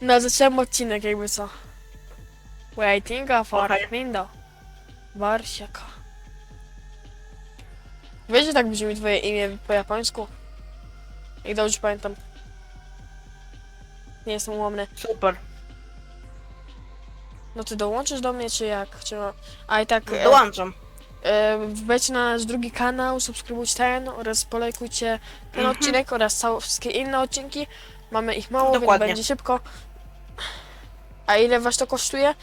No, zacząłem odcinek jakby co. Waiting for Okej. window. Warsiaka. Wiecie, tak brzmi twoje imię po japońsku? Jak dobrze pamiętam. Nie jestem łomny. Super. No ty dołączysz do mnie, czy jak? Czy no... A i tak... E, Dołączam. e, wejdźcie na nasz drugi kanał, subskrybujcie ten oraz polajkujcie ten Mhm. odcinek oraz całe, wszystkie inne odcinki. Mamy ich mało, Dokładnie. więc będzie szybko. A ile was to kosztuje?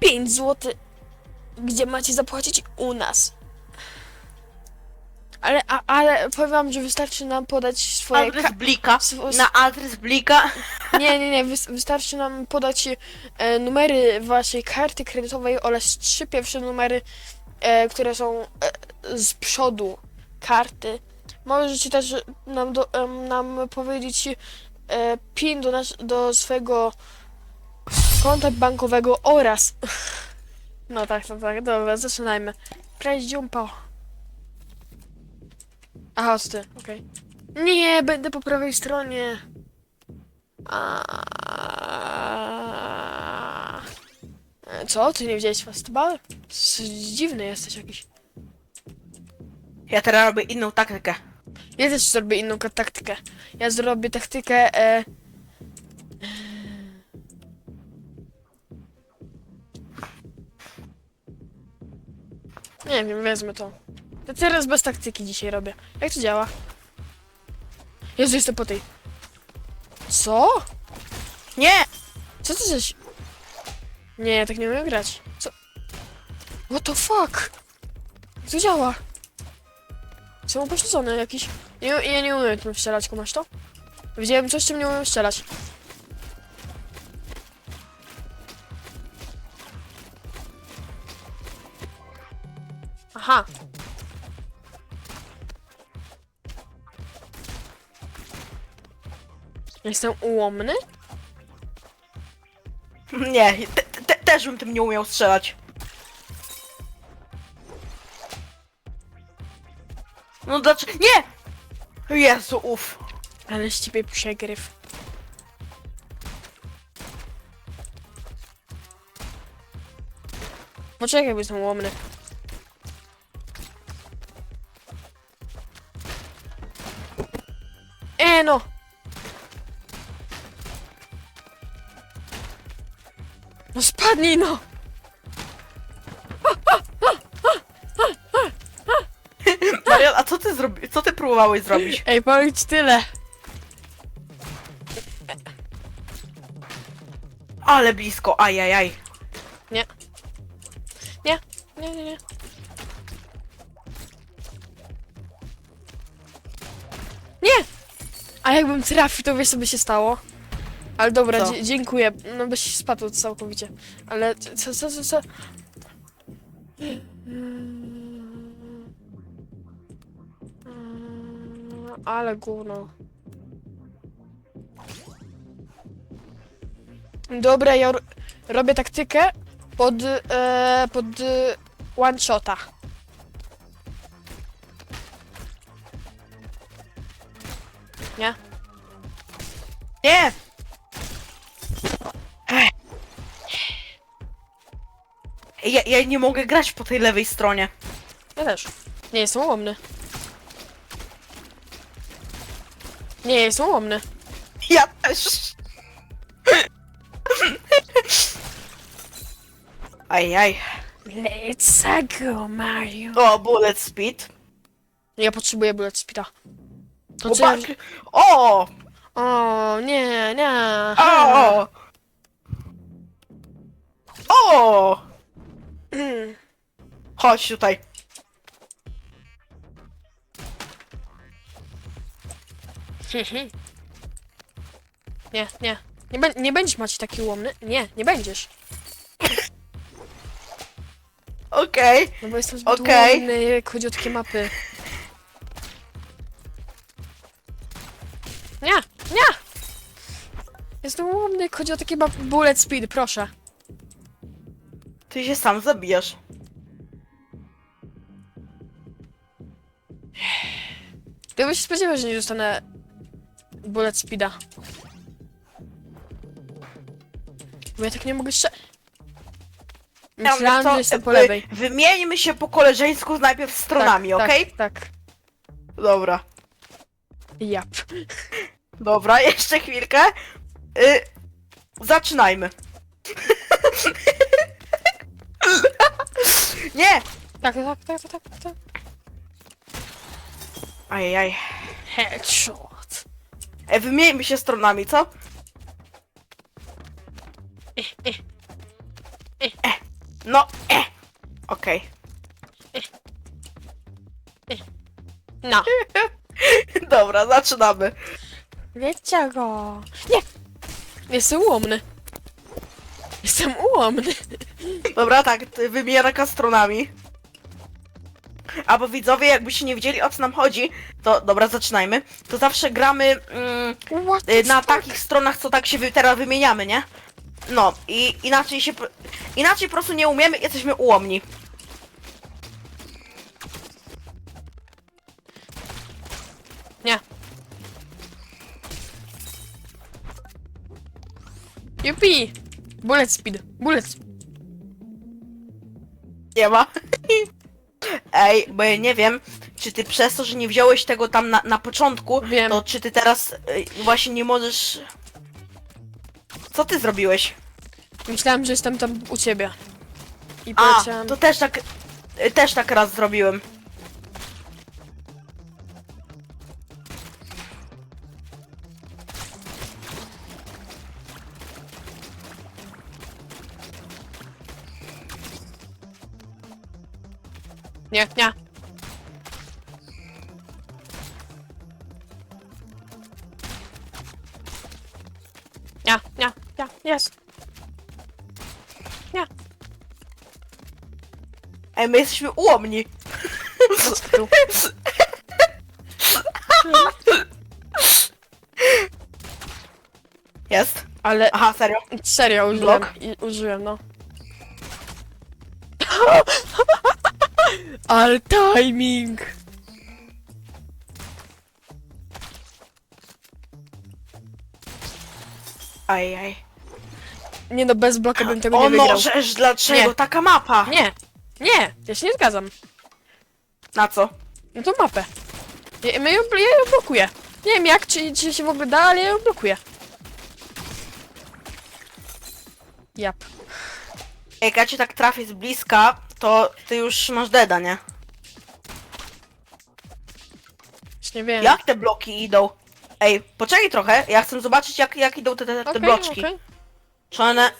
5 zł. Gdzie macie zapłacić? U nas. Ale, a, ale powiem wam, że wystarczy nam podać swoje... Adres Ka- Blika. swo- Na adres Blika. nie, nie, nie, wys- wystarczy nam podać e, numery waszej karty kredytowej oraz trzy pierwsze numery, e, które są e, z przodu karty. Możecie też nam, do, em, nam powiedzieć e, PIN do, nas, do swojego konta bankowego oraz... No tak, tak, tak, dobra, zaczynajmy. Cześć, dziumpo. Aha, co ty, okej. Nie, będę po prawej stronie. A... Co? Ty nie widziałeś festiwalu? S- Dziwny jesteś jakiś. Ja teraz robię inną taktykę. Ja też zrobię inną taktykę. Ja zrobię taktykę. E... Nie wiem, wezmę to. To teraz bez taktyki dzisiaj robię. Jak to działa? Jezu, jestem po tej. Co? Nie! Co ty żeś... Nie, tak nie umiem grać. Co? What the fuck? Jak to działa? Są upośledzone jakiś. Nie, ja nie umiem tym strzelać, kumasz to? Widziałem coś, czym nie umiem strzelać. Aha. Jestem ułomny? Nie, te, te, też bym tym nie umiał strzelać. No dlaczego? Nie! Jezu, uff. Ale z ciebie przegryw. Poczekaj, bo jestem łomny. E no! No spadnij no! Zrobi... Co ty próbowałeś zrobić? Ej, powiem ci tyle. Ale blisko, ajajaj. Nie. Nie, nie, nie, nie. Nie! A jakbym trafił, to wiesz co by się stało? Ale dobra, Co? dzie- dziękuję. No byś spadł całkowicie. Ale co, co, co, co? Ale gówno. Dobra, ja ro- robię taktykę pod, e, pod one shota. Nie? Nie! Ja, ja nie mogę grać po tej lewej stronie. Ja też. Nie jestem ułomny. Nie jestem ułomny. Ja też. Ajaj. Let's go, Mario. O, bullet speed. Ja potrzebuję bullet speeda. To co ja... o, O, nie, nie. o, o. Mm. Chodź tutaj. Nie, nie. Nie, nie będziesz Maciej taki ułomny. Nie, nie będziesz. Okej. No bo jestem zbyt Okej. ułomny, jak chodzi o takie mapy. Nie, nie! Jestem ułomny, jak chodzi o takie mapy. Bullet speed, proszę. Ty się sam zabijasz. Gdyby się spodziewał, że nie dostanę bullet speeda. Bo ja tak nie mogę strzelać. Myślałam, że jestem po lewej. Wymieńmy się po koleżeńsku najpierw stronami, tak, okej? Tak, tak. Dobra. Jap. Dobra, jeszcze chwilkę. Y, zaczynajmy. Nie! Tak, tak, tak, tak, tak, tak. Ajajaj. Headshot. E, wymieńmy się stronami, co? E, no, e. Okej. No. Dobra, zaczynamy. Wiecie go. Nie! Jestem ułomny. Jestem ułomny. Dobra, tak, ty wymieraka stronami. Albo widzowie, jakbyście nie wiedzieli o co nam chodzi, to dobra, zaczynajmy. To zawsze gramy mm, y, na takich stronach, co tak się wy, teraz wymieniamy, nie? No, i inaczej się. Inaczej po prostu nie umiemy, jesteśmy ułomni. Nie. Jupi! Bullet speed. Bullet speed. Nie ma. Ej, bo ja nie wiem, czy ty przez to, że nie wziąłeś tego tam na, na początku, Wiem. to czy ty teraz y, właśnie nie możesz. Co ty zrobiłeś? Myślałem, że jestem tam u ciebie. I A, poleciałem. to też tak. y, Też tak raz zrobiłem. Nie, nie. Nie, nie, nie, jest. Nie. Ej, my jesteśmy ułomni. Jest. Ale Aha, serio. serio użyłem. Blok? I, użyłem, no. Ale timing! Aj, aj. Nie no, bez bloka bym tego O nie wygrał. możesz, dlaczego Nie. taka mapa? Nie, nie, ja się nie zgadzam. Na co? No to mapę. Ja, ja, ją, ja ją blokuję. Nie wiem jak, czy, czy się w ogóle da, ale ja ją blokuję. Jap. Jak ja cię tak trafię z bliska, to ty już masz deda, nie? Już nie wiem. Jak te bloki idą? Ej, poczekaj trochę, ja chcę zobaczyć jak, jak idą te, te, te Okej, bloczki. okej. Czy one...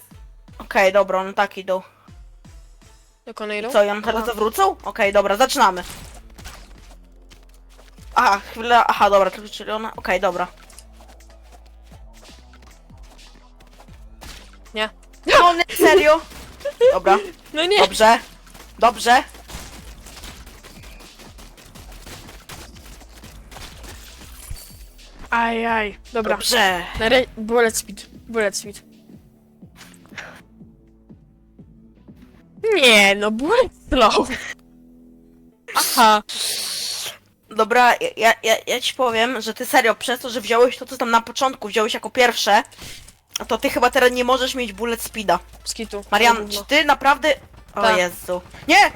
Okej, dobra, one tak idą. Jak one idą? Co, i one teraz Aha. zawrócą? Okej, dobra, zaczynamy. Aha, chwilę, aha, dobra, to czyli one... Okej, dobra. Nie. No, nie, serio? Dobra, No nie. dobrze. Dobrze. Aj, aj. Dobra. Dobrze. Na re... Bullet speed. Bullet speed. Nie, no bullet slow. Aha. Dobra, ja, ja, ja, ci powiem, że ty serio, przez to, że wziąłeś to, co tam na początku wziąłeś jako pierwsze, to ty chyba teraz nie możesz mieć bullet speeda. Skitu. Marian, czy ty naprawdę... O Tak. Jezu. Nie!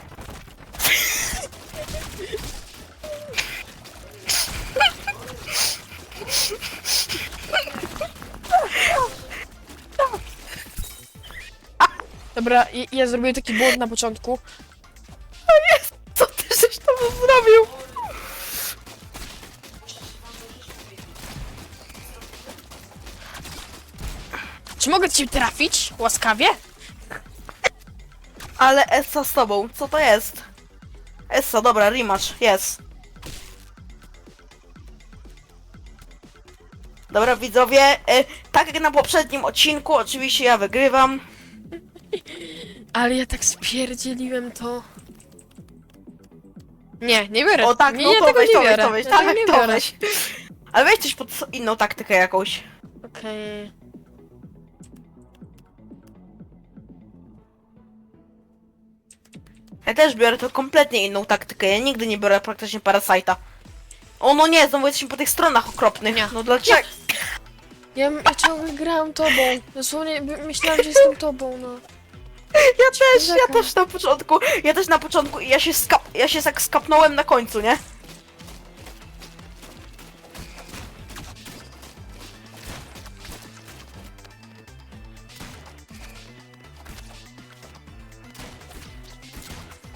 Dobra, ja, ja zrobiłem taki błąd na początku. Co ty żeś tam zrobił? Czy mogę cię trafić? Łaskawie? Ale Essa z tobą, co to jest? Essa, dobra, rematch, jest. Dobra, widzowie, e, tak jak na poprzednim odcinku, oczywiście ja wygrywam. Ale ja tak spierdzieliłem to. Nie, nie biorę. O tak, nie, no ja to tego weź, nie to weź, biorę. to weź, ja tego tak, nie to biorę. weź. Ale weź coś pod inną taktykę jakąś. Okej. Ja też biorę to kompletnie inną taktykę, ja nigdy nie biorę praktycznie Parasite'a. O no nie, znowu jesteśmy po tych stronach okropnych. Nie. No dlaczego? Ja, ja ciągle grałam tobą. Dosłownie myślałam, że jestem tobą, no. Ja też, ja też na początku, ja też na początku i ja się skap, ja się tak skapnąłem na końcu, nie?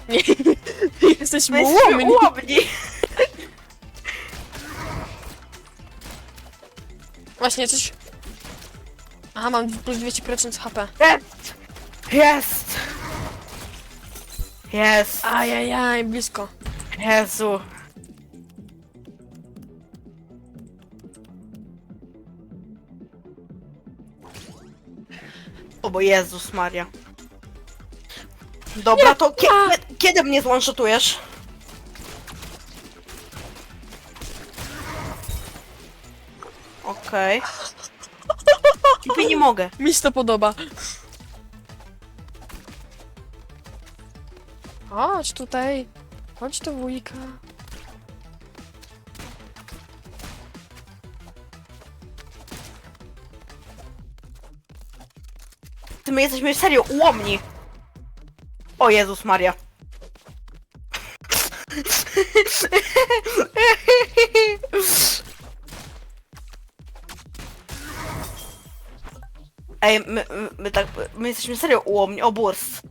Nie, jesteśmy My jesteśmy ułomni. ułomni. Właśnie, coś... Aha, mam plus 200% HP. Jest! Jest! Jest! Ajajaj, blisko. Jezu. O bo Jezus Maria. Dobra, to kie kie- kiedy mnie złączotujesz? Okej. Okay. nie mogę. Mi się to podoba. Chodź tutaj. Chodź do wujka. Ty my jesteśmy serio ułomni. O Jezus Maria. Ej, my, my, my tak, my jesteśmy serio ułomni, o burs.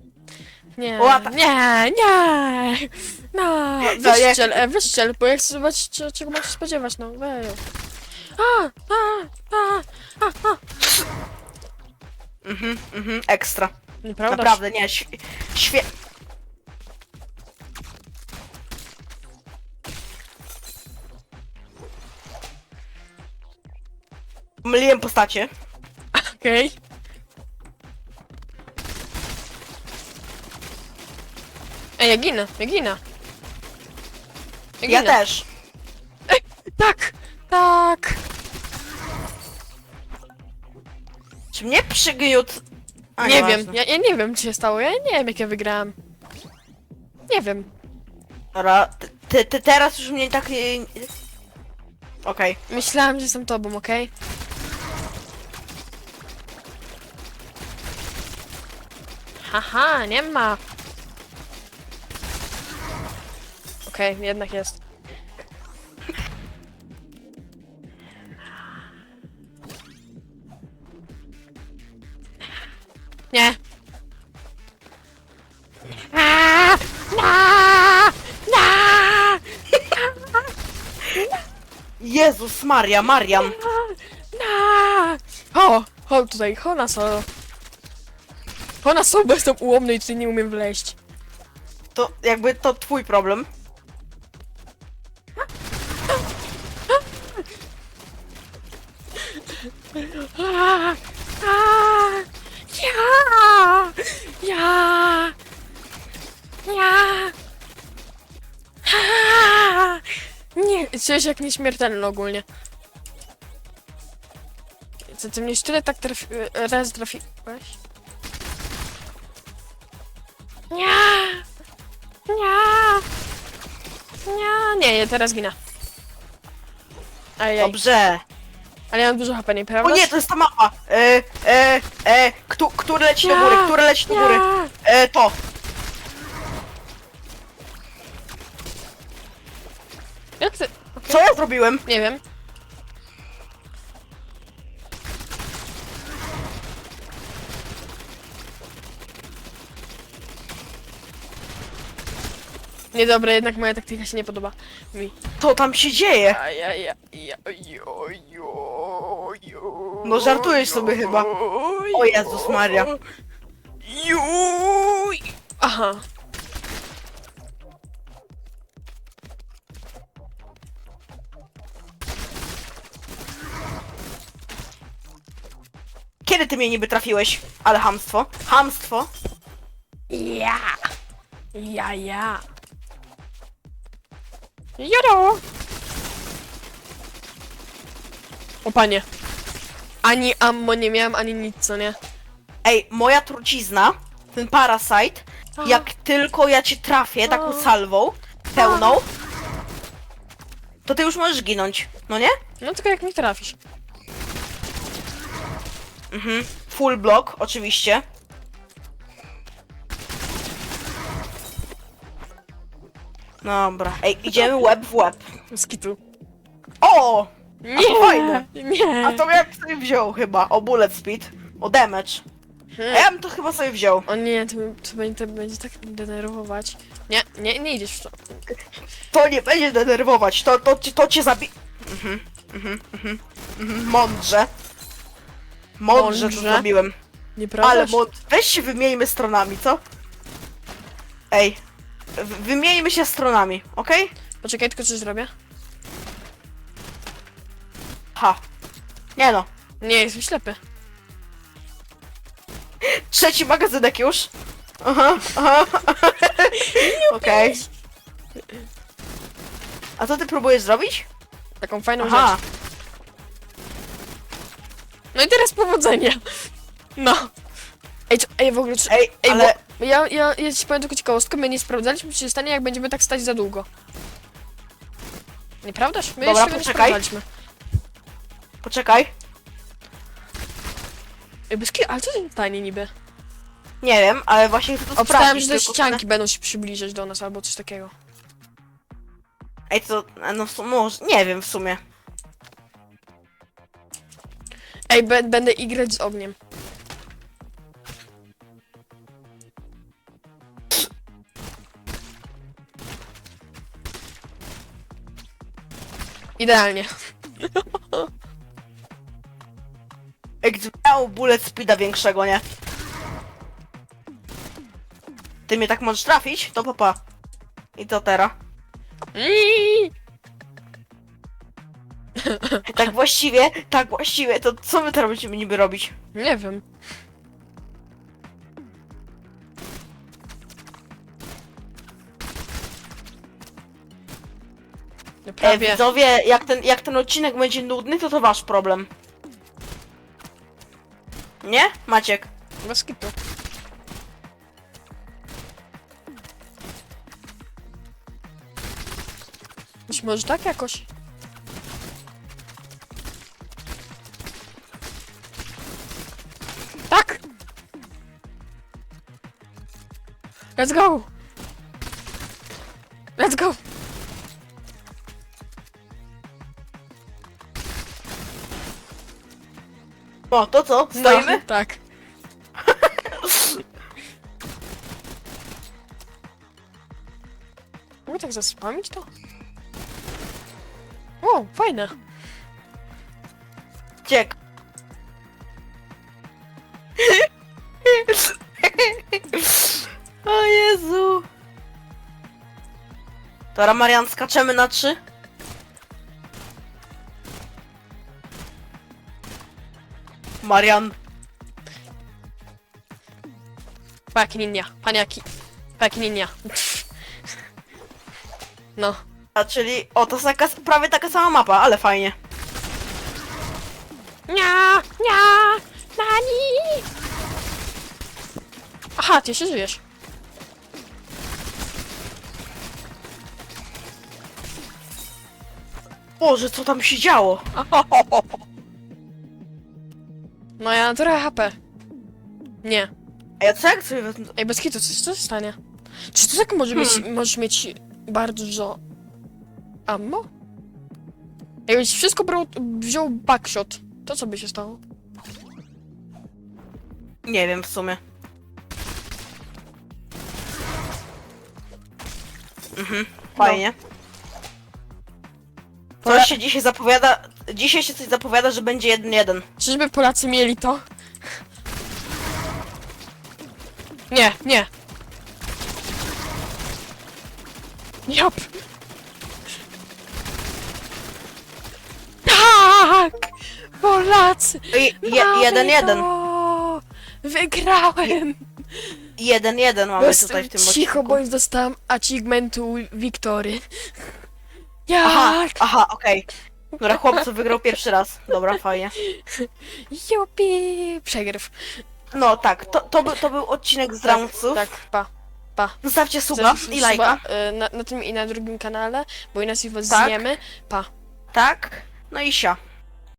Nie, O, a ta- nie, nie. No, jak- wyszczel, e, wyszczel, bo ja chcę zobaczyć, cze- czego masz się spodziewać, no, weź. A, a, a, a, a. Mhm, mhm, ekstra. Nieprawda? Naprawdę, nie, świe... świe... Myliłem postacie. Okej. Ej, ja ginę, ja ginę. Ja ginę. też. Tak, tak. Czy mnie przygniótł? A, nie wiem, ja, ja nie wiem, co się stało, ja nie wiem, jak ja wygrałam. Nie wiem. Dobra, ty, ty, ty teraz już mnie tak... nie- Okej. Myślałam, że jestem tobą, okej? Haha, nie ma. Okej, jednak jest. Jezus Maria, Marian. Na! Ho! Ho tutaj, ho na solo. Ho na solo, bo jestem ułomny i tutaj nie umiem wleźć. To jakby to twój problem. A, a, ja! Ja! Ja! Nie, czujesz jak nieśmiertelny ogólnie. Co ty mnie tyle tak trafi, raz trafiłeś? Nie! Nie! Nie, nie, ja teraz ginę. Ajaj, Dobrze. ale ja mam dużo HP, nieprawda? O nie, to jest ta mapa. E, e, e, kto, który leci do góry, który leci do góry. E, to. Jak ty? Co ja zrobiłem? Nie wiem. Niedobre, jednak moja taktyka się nie podoba mi. Co tam się dzieje? No żartujesz sobie chyba. O Jezus Maria. Juj! Aha. Kiedy ty mnie niby trafiłeś? Ale hamstwo. Hamstwo. Ja! Ja, ja! Joro! O panie. Ani ammo nie miałem, ani nic, co nie? Ej, moja trucizna, ten parasite, Aha. jak tylko ja cię trafię taką salwą pełną, to ty już możesz ginąć, no nie? No tylko jak mi trafisz. Mhm. Full block, oczywiście. Dobra. Ej, idziemy łeb w łeb. Skitu. O! Nie! fajne. Nie! A to ja bym sobie wziął chyba. O bullet speed. O damage. A Hmm. ja bym to chyba sobie wziął. O nie, to, to, będzie, to będzie tak denerwować. Nie, nie, nie idziesz w to. To nie będzie denerwować. To, to, ci- to cię zabi... Mhm, mhm, mhm, mhm. Mądrze. Mądrze to Mądrze? zrobiłem. Nieprawda? Ale mąd... Weź się wymieńmy stronami, co? Ej. w- Wymieńmy się stronami, okej? Poczekaj, tylko coś zrobię. Ha. Nie no. Nie, jestem ślepy. Trzeci magazynek już. Aha, aha. Okej. A co ty próbujesz zrobić? Taką fajną Aha. rzecz. No i teraz powodzenia. No. Ej, co, ej, w ogóle... Czy, Ej, ej, ale... bo ja, ja, ja ci powiem tylko ciekawostkę, my nie sprawdzaliśmy, co się stanie, jak będziemy tak stać za długo. Nieprawdaż? My Dobra, jeszcze nie poczekaj. sprawdzaliśmy. Poczekaj. Ej, bez ale co się stanie niby? Nie wiem, ale właśnie chcę to Obstałem, sprawdzić. że te tylko ścianki będą się przybliżać do nas albo coś takiego. Ej, to... No w sumie... może- Nie wiem w sumie. Ej, be, będę igrać z ogniem. Idealnie. Ej, gdybym miał bullet speeda większego, nie? Ty mnie tak możesz trafić? To papa. I to teraz. Tak właściwie, tak właściwie, to co my teraz będziemy niby robić? Nie wiem. No E, prawie. widzowie, jak ten, jak ten odcinek będzie nudny, to to wasz problem. Nie? Maciek. Bez kitu. Być może tak jakoś. Let's go! Let's go! O, to co? Stoimy? No, tak. Mogę tak zaspamić to? O, fajne. O Jezu. Dobra, Marian, skaczemy na trzy. Marian. Paki ninja, paniaki. Paki ninja. No. A czyli, o, to jest taka, prawie taka sama mapa, ale fajnie. Nia, nia, nani. Aha, ty jeszcze żyjesz. Boże, co tam się działo? No ja mam trochę HP. Nie. A ja co jak sobie wezmę? Ej, bez kitu, co, co się stanie? Czy to tak może mieć, możesz mieć bardzo dużo ammo? Jakbyś wszystko brał, wziął backshot, to co by się stało? Nie wiem w sumie. Mhm, fajnie. Pole- Coś się dzisiaj zapowiada, dzisiaj się coś zapowiada, że będzie jeden jeden. Czyżby Polacy mieli to? Nie, nie. Jop. Tak! Polacy! Je, je, Mamy jeden jeden. to! Wygrałem! Jeden jeden mamy Jestem tutaj w tym cicho, odcinku. bo już dostałam achievementu Wiktory. Jak? Aha, aha, okej. Dobra, chłopcu wygrał pierwszy raz. Dobra, fajnie. Jupi! Przegryw. No tak, to, to, był, to był odcinek z roundców. Tak, pa. Pa. Zostawcie suba i lajka. suba, y, Na, na tym i na drugim kanale, bo inaczej was Tak. zjemy. Pa. Tak? No i sia.